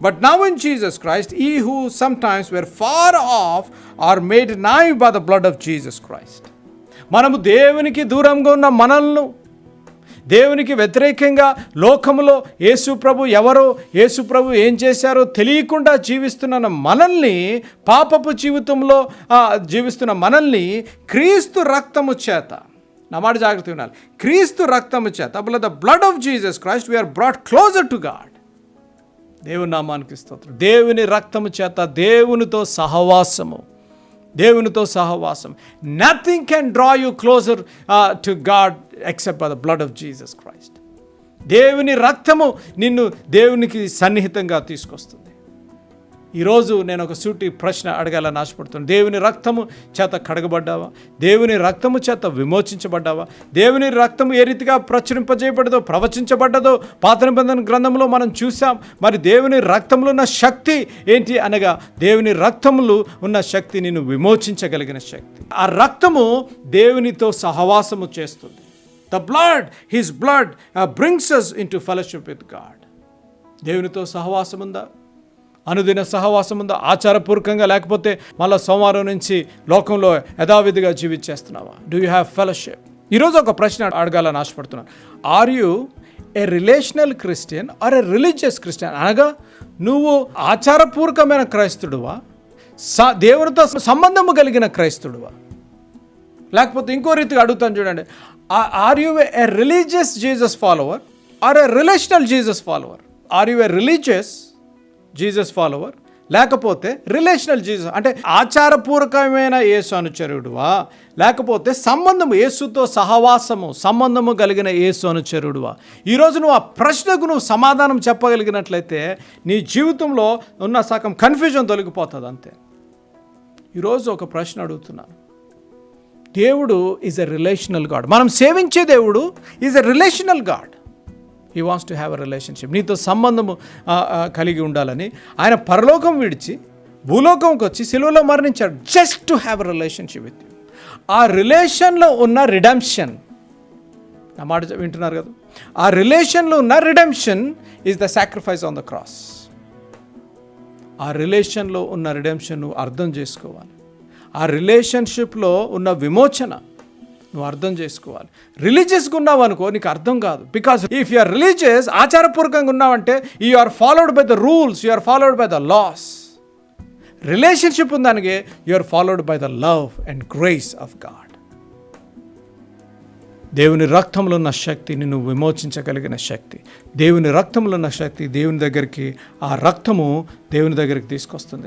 But now in Jesus Christ, ye who sometimes were far off are made nigh by the blood of Jesus Christ. మనము దేవునికి దూరంగా ఉన్న మనల్ని దేవునికి వ్యతిరేకంగా లోకములో యేసుప్రభు ఎవరో యేసుప్రభు ఏం చేశారో తెలియకుండా జీవిస్తున్న మనల్ని పాపపు జీవితంలో జీవిస్తున్న మనల్ని క్రీస్తు రక్తము చేత నా మాట జాగ్రత్త ఉండాలి క్రీస్తు రక్తము చేత the blood of Jesus Christ we are brought closer to God దేవుని నామానికి స్తోత్రం. దేవుని రక్తము చేత దేవునితో సహవాసము. దేవునితో సహవాసం nothing can draw you closer to God except by the blood of Jesus Christ దేవుని రక్తము నిన్ను దేవునికి సన్నిహితంగా తీసుకొస్తుంది. ఈరోజు నేను ఒక సూటి ప్రశ్న అడగాలని ఆశపడుతున్నాను. దేవుని రక్తము చేత కడగబడ్డావా? దేవుని రక్తము చేత విమోచించబడ్డావా? దేవుని రక్తము ఏ రీతిగా ప్రచురింపజేయబడదో ప్రవచించబడ్డదో పాత నిబంధన గ్రంథంలో మనం చూసాం మరి దేవుని రక్తంలో ఉన్న శక్తి ఏంటి అనగా దేవుని రక్తములు ఉన్న శక్తి నేను విమోచించగలిగిన శక్తి. ఆ రక్తము దేవునితో సహవాసము చేస్తుంది. The blood his blood brings us into fellowship with God దేవునితో సహవాసం ఉందా అనుదిన సహవాసం ఉందా ఆచారపూర్వకంగా లేకపోతే మళ్ళీ సోమవారం నుంచి లోకంలో యథావిధిగా జీవించేస్తున్నావా? డూ యూ హ్యావ్ ఫెలోషిప్ ఈరోజు ఒక ప్రశ్న అడగాలని ఆశపడుతున్నాను. Are you a relational Christian or a religious Christian అనగా నువ్వు ఆచారపూర్వకమైన క్రైస్తుడువా స దేవునితో సంబంధము కలిగిన క్రైస్తుడువా లేకపోతే ఇంకో రీతిగా అడుగుతాను చూడండి. Are you a religious Jesus follower or a relational Jesus follower are you a religious Jesus follower లేకపోతే రిలేషనల్ జీసస్ అంటే ఆచారపూర్వకమైన యేసు అనుచరుడువా లేకపోతే సంబంధము యేసుతో సహవాసము సంబంధము కలిగిన యేసు అనుచరుడువా. ఈరోజు నువ్వు ఆ ప్రశ్నకు నువ్వు సమాధానం చెప్పగలిగినట్లయితే నీ జీవితంలో ఉన్న సగం కన్ఫ్యూజన్ తొలగిపోతుంది అంతే. ఈరోజు ఒక ప్రశ్న అడుగుతున్నాను దేవుడు ఈజ్ ఎ రిలేషనల్ గాడ్ మనం సేవించే దేవుడు is a relational God he wants to have a relationship నీతో సంబంధము కలిగి ఉండాలని ఆయన పరలోకం విడిచి భూలోకంకి వచ్చి సిలువలో మరణించాడు. Just to have relationship with you ఆ రిలేషన్లో ఉన్న రిడెంప్షన్ నా మాట వింటున్నారు కదా? ఆ రిలేషన్లో ఉన్న redemption is the sacrifice on the cross ఆ రిలేషన్లో ఉన్న రిడెంప్షన్ నువ్వు అర్థం చేసుకోవాలి. ఆ రిలేషన్షిప్లో ఉన్న విమోచన నువ్వు అర్థం చేసుకోవాలి. రిలీజియస్గా ఉన్నావు అనుకో నీకు అర్థం కాదు. Because if you are religious ఆచారపూర్వకంగా ఉన్నావంటే you are followed by the rules you are followed by the laws relationship ఉందానికి you are followed by the love and grace of God దేవుని రక్తంలో ఉన్న శక్తి నువ్వు విమోచించగలిగిన శక్తి. దేవుని రక్తంలో ఉన్న శక్తి దేవుని దగ్గరికి ఆ రక్తము దేవుని దగ్గరికి తీసుకొస్తుంది.